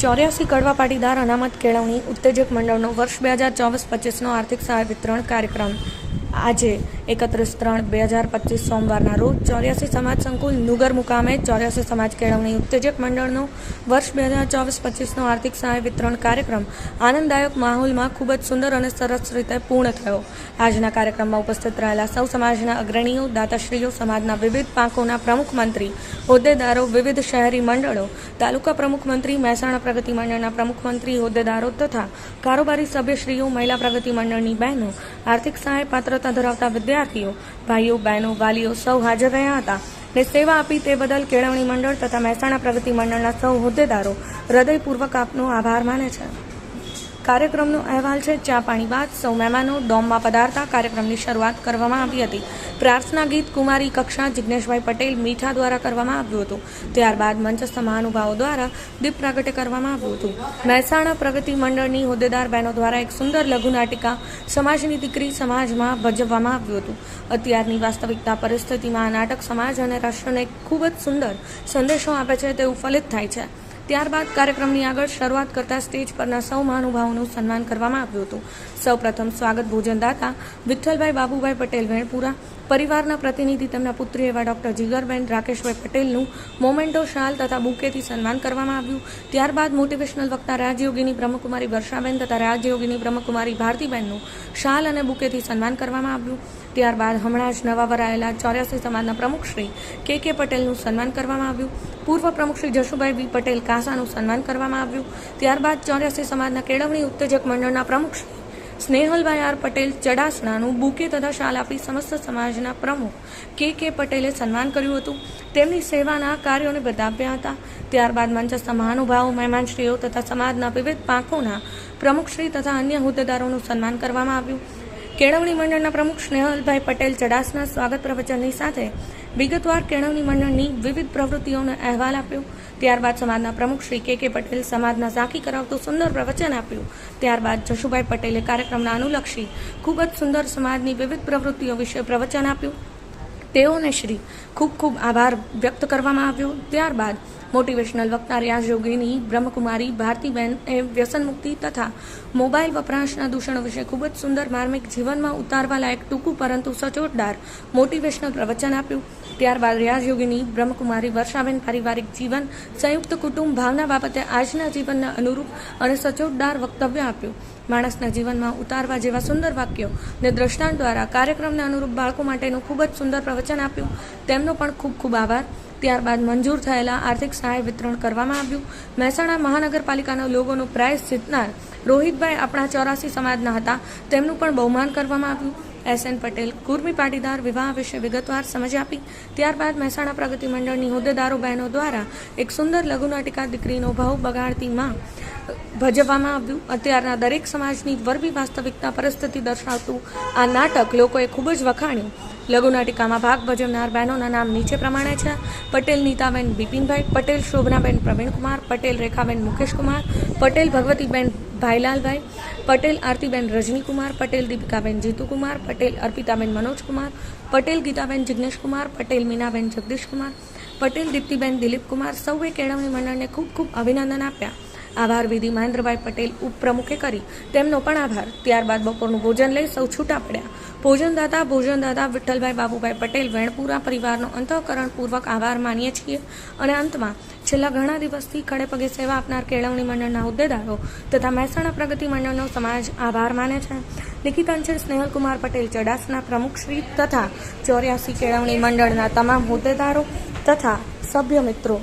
ચોર્યાસી કડવા પાટીદાર અનામત કેળવણી ઉત્તેજક મંડળનો વર્ષ બે હજાર ચોવીસ પચીસનો આર્થિક સહાય વિતરણ કાર્યક્રમ. આજે એકત્રીસ ત્રણ બે હજાર પચીસ સોમવારના રોજ ચોર્યાસી સમાજ સંકુલ નુગર મુકામે ચોર્યાસી સમાજ કેળવણી ઉત્તેજક મંડળનો વર્ષ બે હજાર ચોવીસ પચીસનો આર્થિક સહાય વિતરણ કાર્યક્રમ આનંદદાયક માહોલમાં ખૂબ જ સુંદર અને સરસ રીતે પૂર્ણ થયો. આજના કાર્યક્રમમાં ઉપસ્થિત રહેલા સૌ સમાજના અગ્રણીઓ, દાતાશ્રીઓ, સમાજના વિવિધ પાંખોના પ્રમુખ મંત્રી, હોદ્દેદારો, વિવિધ શહેરી મંડળો, તાલુકા પ્રમુખ મંત્રી, મહેસાણા પ્રગતિ મંડળના પ્રમુખ મંત્રી, હોદ્દેદારો તથા કારોબારી સભ્યશ્રીઓ, મહિલા પ્રગતિ મંડળની બહેનો આર્થિક સહાય પાત્રતા ધરાવતા વિદ્યાર્થીઓ, ભાઈઓ, બહેનો, વાલીઓ સૌ હાજર રહ્યા હતા ને સેવા આપી તે બદલ કેળવણી મંડળ તથા મહેસાણા પ્રગતિ મંડળના સૌ હોદ્દેદારો હૃદયપૂર્વક આપનો આભાર માને છે. કાર્યક્રમનો અહેવાલ છે. ચા પાણી બાદ સૌ મહેમાનો ડોમમાં પધારતા કાર્યક્રમની શરૂઆત કરવામાં આવી હતી. પ્રાર્થના ગીત કુમારી કક્ષા જિજ્ઞેશભાઈ પટેલ મીઠા દ્વારા કરવામાં આવ્યું હતું. ત્યારબાદ મંચસ્થ મહાનુભાવો દ્વારા દીપ પ્રાગટ્ય કરવામાં આવ્યું હતું. મહેસાણા પ્રગતિ મંડળની હોદ્દેદાર બહેનો દ્વારા એક સુંદર લઘુનાટિકા સમાજની દીકરી સમાજમાં ભજવવામાં આવ્યું હતું. અત્યારની વાસ્તવિકતા પરિસ્થિતિમાં નાટક સમાજ અને રાષ્ટ્રને ખૂબ જ સુંદર સંદેશો આપે છે, તેવું ફલિત થાય છે. ત્યારબાદ કાર્યક્રમની આગળ શરૂઆત કરતા સ્ટેજ પરના સૌ મહાનુભાવોનું સન્માન કરવામાં આવ્યું હતું. સૌપ્રથમ સ્વાગત ભોજનદાતા વિઠ્ઠલભાઈ બાબુભાઈ પટેલ વેણપુરા, પરિવારના પ્રતિનિધિ તેમના પુત્રી એવા ડોક્ટર જીગરબેન રાકેશભાઈ પટેલનું મોમેન્ટો શાલ તથા બુકેથી સન્માન કરવામાં આવ્યું. ત્યારબાદ મોટિવેશનલ વક્તા રાજયોગીની બ્રહ્મકુમારી વર્ષાબેન તથા રાજયોગીની બ્રહ્મકુમારી ભારતીબેનનું શાલ અને બુકેથી સન્માન કરવામાં આવ્યું. ત્યારબાદ હમણાં જ નવા વરાયેલા ચોર્યાસી સમાજના પ્રમુખશ્રી કે કે પટેલનું સન્માન કરવામાં આવ્યું. પૂર્વ પ્રમુખશ્રી જશુભાઈ બી પટેલ કાસાનું સન્માન કરવામાં આવ્યું. ત્યારબાદ ચોર્યાસી સમાજના કેળવણી ઉત્તેજક મંડળના પ્રમુખશ્રી સ્નેહલભાઈ આર પટેલ ચડાસનાનું બુકે તથા શાલ આપી સમસ્ત સમાજના પ્રમુખ કે કે પટેલે સન્માન કર્યું હતું. તેમની સેવાના કાર્યોને બતાવ્યા હતા. ત્યારબાદ મંચસ્થ મહાનુભાવો, મહેમાનશ્રીઓ તથા સમાજના વિવિધ પાંખોના પ્રમુખશ્રી તથા અન્ય હોદ્દેદારોનું સન્માન કરવામાં આવ્યું. કેળવણી મંડળના પ્રમુખ સ્નેહલભાઈ પટેલ ચડાસના સ્વાગત પ્રવચનની સાથે વિગતવાર કેળવણી મંડળની વિવિધ પ્રવૃત્તિઓનો અહેવાલ આપ્યો. ત્યારબાદ સમાજના પ્રમુખ શ્રી કે કે પટેલ સમાજના ઝાંખી કરાવતું સુંદર પ્રવચન આપ્યું. ત્યારબાદ જશુભાઈ પટેલે કાર્યક્રમના અનુલક્ષી ખૂબ જ સુંદર સમાજની વિવિધ પ્રવૃત્તિઓ વિશે પ્રવચન આપ્યું. તેઓને શ્રી ખૂબ ખૂબ આભાર વ્યક્ત કરવામાં આવ્યો. ત્યારબાદ મોટિવેશનલ વક્તા રિયાઝ યોગીની બ્રહ્મકુમારી, ભારતીબેન એ વ્યસન મુક્તિ તથા મોબાઈલ વપરાશના દૂષણો વિશે ખૂબ જ સુંદર માર્મિક જીવનમાં ઉતારવા લાયક ટૂંકું પરંતુ સચોટદાર મોટિવેશનલ પ્રવચન આપ્યું. ત્યારબાદ રિયાઝ યોગીની બ્રહ્મકુમારી વર્ષાબેન પારિવારિક જીવન, સંયુક્ત કુટુંબ ભાવના બાબતે આજના જીવનના અનુરૂપ અને સચોટદાર વક્તવ્ય આપ્યું. માણસના જીવનમાં ઉતારવા જેવા સુંદર વાક્યો ને દ્રષ્ટાંત દ્વારા કાર્યક્રમને અનુરૂપ બાળકો માટેનું ખૂબ જ સુંદર પ્રવચન આપ્યું. તેમનો પણ ખૂબ ખૂબ આભાર. ત્યારબાદ મંજૂર થયેલા આર્થિક સહાય વિતરણ કરવામાં આવ્યું. મહેસાણા મહાનગરપાલિકાના લોગોનું પ્રાઇઝ જીતનાર રોહિતભાઈ આપણા ચોરાસી સમાજના હતા. તેમનું પણ બહુમાન કરવામાં આવ્યું. એસ એન પટેલ કુર્મી પાટીદાર વિવાહ વિશે વિગતવાર સમજ આપી. ત્યારબાદ મહેસાણા પ્રગતિ મંડળની હોદ્દેદારો બહેનો દ્વારા એક સુંદર લઘુનાટિકા દીકરીનો ભાવ બગાડતી માં ભજવવામાં આવ્યું. અત્યારના દરેક સમાજની વરબી વાસ્તવિકતા પરિસ્થિતિ દર્શાવતું આ નાટક લોકોએ ખૂબ જ વખાણ્યું. લઘુનાટિકામાં ભાગ ભજવનાર બહેનોના નામ નીચે પ્રમાણે છે. પટેલ નીતાબેન બિપિનભાઈ, પટેલ શોભનાબેન પ્રવીણકુમાર, પટેલ રેખાબેન મુકેશકુમાર, પટેલ ભગવતીબેન ભાઈલાલભાઈ, પટેલ આરતીબેન રજનીકુમાર, પટેલ દીપિકાબેન જીતુકુમાર, પટેલ અર્પિતાબેન મનોજકુમાર, પટેલ ગીતાબેન જિજ્ઞેશકુમાર પટેલ મીનાબેન જગદીશકુમાર, પટેલ દીપ્તિબેન દિલીપકુમાર સૌએ કેળવણી મંડળને ખૂબ ખૂબ અભિનંદન આપ્યા. આભાર વિધિ મહેન્દ્રભાઈ પટેલ ઉપપ્રમુખે કરી. તેમનો પણ આભાર. ત્યારબાદ બપોરનું ભોજન લઈ સૌ છૂટા પડ્યા. ભોજનદાતા ભોજનદાતા વિઠ્ઠલભાઈ બાબુભાઈ પટેલ વેણપુરા પરિવારનો અંતઃકરણપૂર્વક આભાર માનીએ છીએ. અને અંતમાં, છેલ્લા ઘણા દિવસથી ખડે પગે સેવા આપનાર કેળવણી મંડળના હોદ્દેદારો તથા મહેસાણા પ્રગતિ મંડળનો સમાજ આભાર માને છે. લિખિત અંચલ સ્નેહલકુમાર પટેલ ચડાસના પ્રમુખશ્રી તથા ચોર્યાસી કેળવણી મંડળના તમામ હોદ્દેદારો તથા સભ્ય મિત્રો